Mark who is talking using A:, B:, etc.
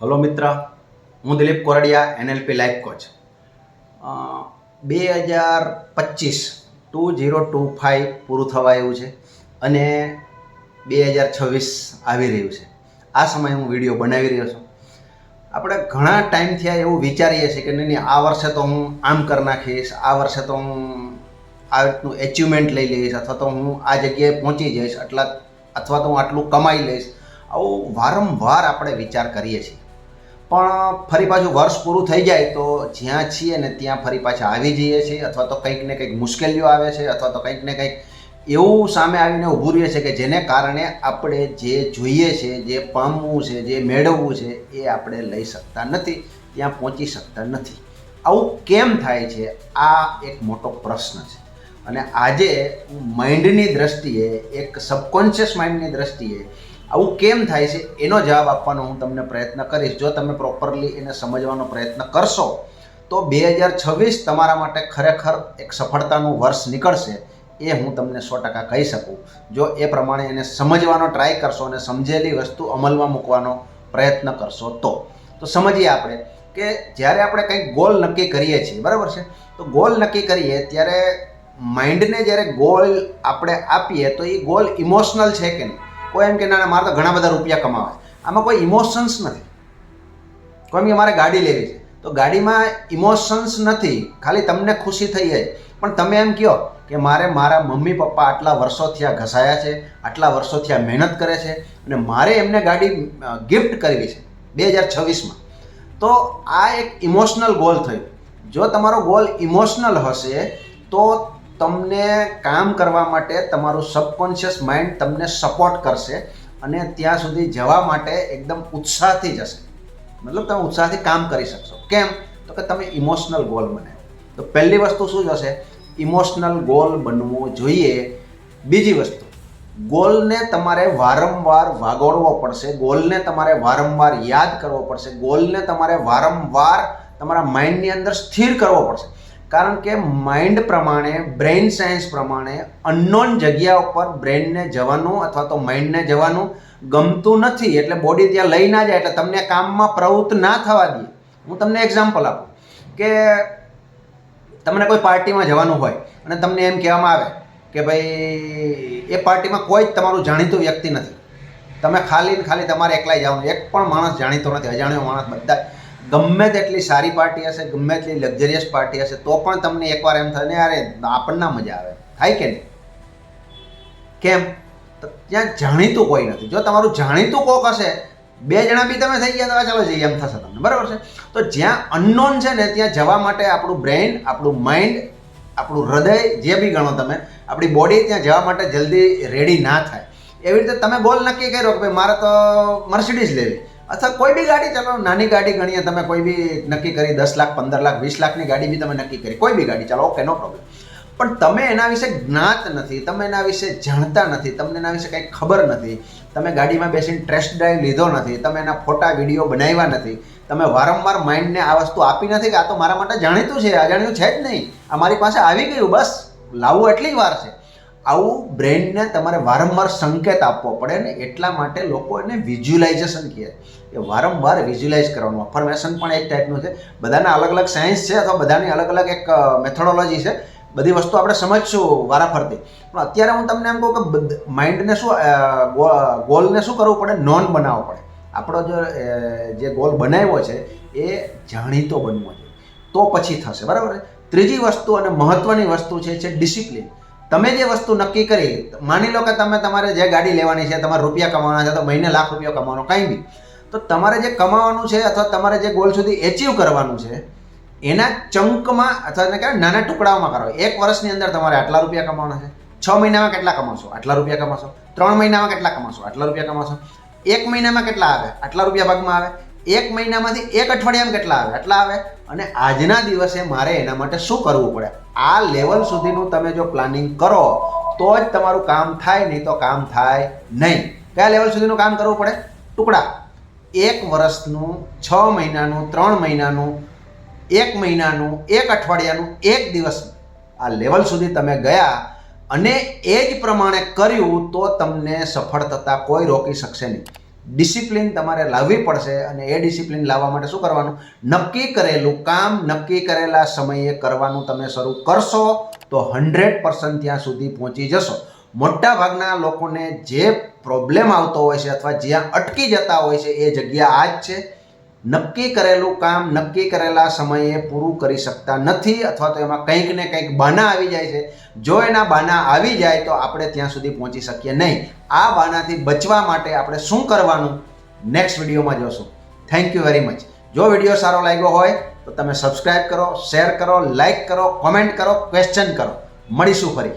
A: Hello મિત્ર, હું Dilip Koradiya, NLP life coach બે હજાર પચીસ ટુ ઝીરો ટુ ફાઇવ પૂરું થવા એવું છે અને બે હજાર છવ્વીસ આવી રહ્યું છે. આ સમયે હું વીડિયો બનાવી રહ્યો છું. આપણે ઘણા ટાઈમથી આ એવું વિચારીએ છીએ કે નહીં નહીં આ વર્ષે તો હું આમ કરી નાખીશ, આ વર્ષે તો હું આ રીતનું એચિવમેન્ટ લઈ લઈશ, અથવા તો હું આ જગ્યાએ પહોંચી જઈશ, આટલા, અથવા તો હું આટલું કમાઈ લઈશ. આવું વારંવાર આપણે વિચાર કરીએ છીએ. પણ ફરી પાછું વર્ષ પૂરું થઈ જાય તો જ્યાં છીએ ને ત્યાં ફરી પાછા આવી જઈએ છીએ, અથવા તો કંઈક ને કંઈક મુશ્કેલીઓ આવે છે, અથવા તો કંઈક ને કંઈક એવું સામે આવીને ઊભું રહે છે કે જેને કારણે આપણે જે જોઈએ છે, જે પામવું છે, જે મેળવવું છે, એ આપણે લઈ શકતા નથી, ત્યાં પહોંચી શકતા નથી. આવું કેમ થાય છે? આ એક મોટો પ્રશ્ન છે. અને આજે માઇન્ડની દ્રષ્ટિએ, એક સબકોન્શિયસ માઇન્ડની દ્રષ્ટિએ આવું કેમ થાય છે? એનો જવાબ આપવાનો હું તમને પ્રયત્ન કરીશ. જો તમે પ્રોપરલી એને સમજવાનો પ્રયત્ન કરશો, તો બે હજાર છવ્વીસ તમારા માટે ખરેખર એક સફળતાનું વર્ષ નીકળશે એ હું તમને સો ટકા કહી શકું. જો એ પ્રમાણે એને સમજવાનો ટ્રાય કરશો અને સમજેલી વસ્તુ અમલમાં મૂકવાનો પ્રયત્ન કરશો તો. તો સમજીએ આપણે કે જ્યારે આપણે કંઈક ગોલ નક્કી કરીએ છીએ, બરાબર છે? તો ગોલ નક્કી કરીએ ત્યારે માઇન્ડને જ્યારે ગોલ આપણે આપીએ તો એ ગોલ ઇમોશનલ છે કે નહીં? કોઈ એમ કે ના મારે તો ઘણા બધા રૂપિયા કમાવા આમાં કોઈ ઇમોશન્સ નથી. કોઈ એમ કે મારે ગાડી લેવી છે. તો ગાડીમાં ઇમોશન્સ નથી. ખાલી તમને ખુશી થઈ જાય. પણ તમે એમ કહો કે મારે મારા મમ્મી પપ્પા આટલા વર્ષોથી આ ઘસાયા છે, આટલા વર્ષોથી આ મહેનત કરે છે અને મારે એમને ગાડી ગિફ્ટ કરવી છે બે હજાર છવ્વીસમાં તો આ એક ઇમોશનલ ગોલ થયું. જો તમારો ગોલ ઇમોશનલ હશે, તો તમને કામ કરવા માટે તમારું સબકોન્શિયસ માઇન્ડ તમને સપોર્ટ કરશે અને ત્યાં સુધી જવા માટે એકદમ ઉત્સાહથી જશે. મતલબ તમે ઉત્સાહથી કામ કરી શકશો. કેમ? તો કે તમે ઇમોશનલ ગોલ બનાવો તો પહેલી વસ્તુ શું જશે? ઇમોશનલ ગોલ બનવો જોઈએ. બીજી વસ્તુ ગોલને તમારે વારંવાર વાગોળવો પડશે. ગોલને તમારે વારંવાર યાદ કરવો પડશે. ગોલને તમારે વારંવાર તમારા માઇન્ડની અંદર સ્થિર કરવો પડશે. કારણ કે માઇન્ડ પ્રમાણે બ્રેઇન સાયન્સ પ્રમાણે અનનોન જગ્યા ઉપર બ્રેઇનને જવાનું અથવા તો માઇન્ડને જવાનું ગમતું નથી. એટલે બોડી ત્યાં લઈ ના જાય, એટલે તમને કામમાં પ્રવૃત્ત ના થવા દે. હું તમને એક્ઝામ્પલ આપું. કે તમને કોઈ પાર્ટીમાં જવાનું હોય, અને તમને એમ કહેવામાં આવે કે ભાઈ, એ પાર્ટીમાં કોઈ જ તમારું જાણીતું વ્યક્તિ નથી. તમે ખાલી ને ખાલી તમારે એકલાય જવાનું. એક પણ માણસ જાણીતો નથી. અજાણ્યો માણસ બધા ગમે તેટલી સારી પાર્ટી હશે, ગમે તેટલી લક્ઝરિયસ પાર્ટી હશે, તો પણ તમને એકવાર એમ થાય ને, અરે, આપણને મજા આવે. થાય કે નહીં? કેમ? તો ત્યાં જાણીતું કોઈ નથી. જો તમારું જાણીતું કોક હશે, બે જણા બી તમે થઈ ગયા, તો ચાલો જઈએ, એમ થશે તમને. બરાબર છે? તો જ્યાં અનનોન છે ને, ત્યાં જવા માટે આપણું બ્રેઇન આપણું માઇન્ડ આપણું હૃદય, જે બી ગણો તમે, આપણી બોડી ત્યાં જવા માટે જલ્દી રેડી ના થાય. એવી રીતે તમે બોલ નક્કી કર્યો કે ભાઈ, મારે તો મર્સિડીઝ લેવી. અથવા કોઈ બી ગાડી, ચાલો નાની ગાડી ગણીએ, તમે કોઈ બી નક્કી કરી, દસ લાખ, પંદર લાખ, વીસ લાખની ગાડી બી તમે નક્કી કરી, કોઈ બી ગાડી, ચાલો ઓકે નો પ્રોબ્લેમ પણ તમે એના વિશે જ્ઞાત નથી, તમે એના વિશે જાણતા નથી, તમને એના વિશે કંઈ ખબર નથી, તમે ગાડીમાં બેસીને ટેસ્ટ ડ્રાઈવ લીધો નથી, તમે એના ફોટા વીડિયો બનાવ્યા નથી, તમે વારંવાર માઇન્ડને આ વસ્તુ આપી નથી કે આ તો મારા માટે જાણીતું છે અજાણ્યું છે જ નહીં. આ મારી પાસે આવી ગયું, બસ. લાવવું એટલી વાર છે. આવું બ્રેઇનને તમારે વારંવાર સંકેત આપવો પડે ને એટલા માટે લોકો એને વિઝ્યુલાઇઝેશન કહે એ વારંવાર વિઝ્યુલાઇઝ કરવાનું. અફર્મેશન પણ એક ટાઈપનું છે. બધાના અલગ અલગ સાયન્સ છે અથવા બધાની અલગ અલગ એક મેથોડોલોજી છે. બધી વસ્તુ આપણે સમજશું વારાફરતી. પણ અત્યારે હું તમને એમ કહું કે માઇન્ડને શું ગોલને શું કરવું પડે? નોન બનાવવો પડે. આપણો જો જે ગોલ બનાવ્યો છે, એ જાણીતો બનવો જોઈએ. તો પછી થશે. બરાબર ત્રીજી વસ્તુ અને મહત્ત્વની વસ્તુ છે છે ડિસિપ્લિન તમે જે વસ્તુ નક્કી કરી, માની લો કે તમે તમારે જે ગાડી લેવાની છે, તમારે રૂપિયા કમાવાના છે, તો મહિને લાખ રૂપિયા કમાવાનો, કાંઈ બી તો તમારે જે કમાવાનું છે અથવા તમારે જે ગોલ સુધી એચીવ કરવાનું છે, એના ચંકમાં અથવા એને કહેવાય નાના ટુકડાઓમાં કરો. એક વર્ષની અંદર તમારે આટલા રૂપિયા કમાવાના છે. છ મહિનામાં કેટલા કમાશો આટલા રૂપિયા કમાશો ત્રણ મહિનામાં કેટલા કમાશો આટલા રૂપિયા કમાશો એક મહિનામાં કેટલા આવે? આટલા રૂપિયા ભાગમાં આવે. એક મહિનામાંથી એક અઠવાડિયામાં કેટલા આવે? આટલા આવે. અને આજના દિવસે મારે એના માટે શું કરવું પડે? આ લેવલ સુધીનું તમે જો પ્લાનિંગ કરો તો જ તમારું કામ થાય, નહીં તો કામ થાય નહીં. કયા લેવલ સુધીનું કામ કરવું પડે? ટુકડા. એક વર્ષનું, છ મહિનાનું, ત્રણ મહિનાનું, એક મહિનાનું, એક અઠવાડિયાનું, એક દિવસ આ લેવલ સુધી તમે ગયા અને એ જ પ્રમાણે કર્યું તો તમને સફળ થતા કોઈ રોકી શકશે નહીં. ડિસિપ્લિન તમારે લાવવી પડશે અને એ ડિસિપ્લિન લાવવા માટે શું કરવાનું? નક્કી કરેલું કામ નક્કી કરેલા સમયે કરવાનું તમે શરૂ કરશો તો હંડ્રેડ પર્સન્ટ ત્યાં સુધી પહોંચી જશો. મોટા ભાગના લોકોને જે પ્રોબ્લેમ આવતો હોય છે અથવા જ્યાં અટકી જતા હોય છે એ જગ્યા આ જ છે. નક્કી કરેલું કામ, નક્કી કરેલા સમયે પૂરું કરી શકતા નથી અથવા તો એમાં કંઈક ને કંઈક બાના આવી જાય છે. જો એના બાના આવી જાય તો આપણે ત્યાં સુધી પહોંચી શકીએ નહીં. આ બાનાથી બચવા માટે આપણે શું કરવાનું? નેક્સ્ટ વિડીયોમાં જોશું. થેન્ક યુ વેરી મચ જો વીડિયો સારો લાગ્યો હોય તો તમે સબસ્ક્રાઇબ કરો શેર કરો લાઇક કરો કોમેન્ટ કરો ક્વેશ્ચન કરો. મળીશું ફરી.